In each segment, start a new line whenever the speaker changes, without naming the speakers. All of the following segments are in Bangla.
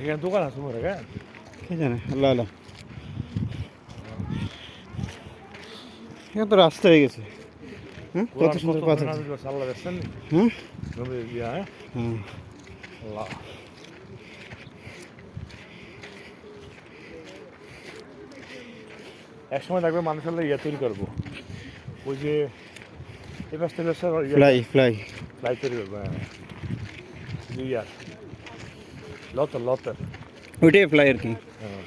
এখানে দোকান আছে মরে গা
কে জানে আল্লাহ আল্লাহ এখানে তো রাস্তা হয়ে গেছে হ্যাঁ কত সুন্দর পাথর
আল্লাহ দেখছেন
হ্যাঁ
নবী ইয়া হ্যাঁ
হ্যাঁ
আল্লাহ এক সময় দেখবে মানুষ হলে ইয়া তৈরি করব। ওই যে থেকে
ফ্লাই ফ্লাই
ফ্লাই তৈরি করব হ্যাঁ। ইয়ার লতার লতার
ওইটাই ফ্লাই আর কি।
হ্যাঁ।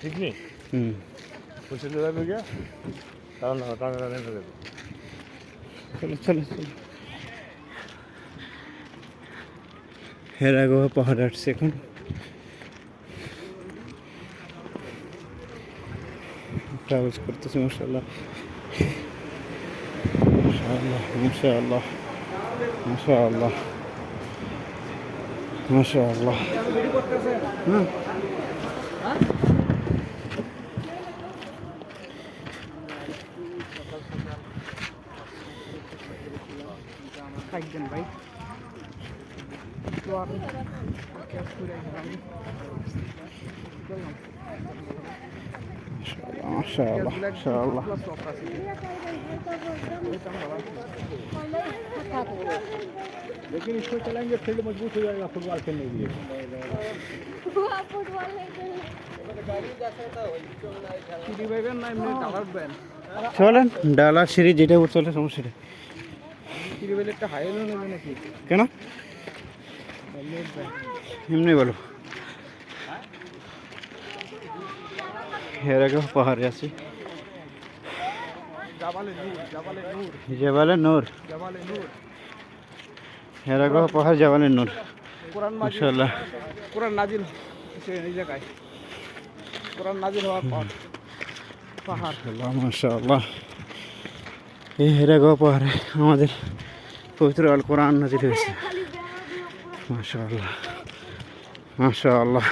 ঠিক নেই?
হুম।
সাইডে যাবে গিয়া? টানা টানা টানা। দেবে
চলো চলো চলো। হেরাগোয়া পাহাড় আসছে এখন ট্রাভেলস করতেছে মাসাল্লাহ মাশাআল্লাহ মাশাআল্লাহ মাশাআল্লাহ মাশাআল্লাহ হুম
থাকবেন ভাই তো আমি ক্যাশ করে আমি
মাশাআল্লাহ মাশাআল্লাহ
लेकिन इसको चलाएंगे फील्ड मजबूत हो जाएगा फुटबॉल खेलने के लिए
সিঁড়ি পাইবেন না এমনি ডালার উঠবেন
চলেন ডালা সিঁড়ি যেটা চলে সমস্যা নেই
সিঁড়ি পাইলে একটা হাইলো নেবে নাকি
কেন
তাহলে উঠবেন
এমনি বলো। এর আগে পাহাড়ে আছি।
জাবালে নূর।
এর আগে পাহাড় জেবালে নূর।
কোরআন কোরআন নাজিল এই জায়গায়। কোরআন নাজিল হওয়ার পর পাহাড়।
মাশাআল্লাহ এই হেরাগো পাহাড়ে আমাদের পবিত্র আল কোরআন নাজির হয়েছে। Maşallah. Maşallah.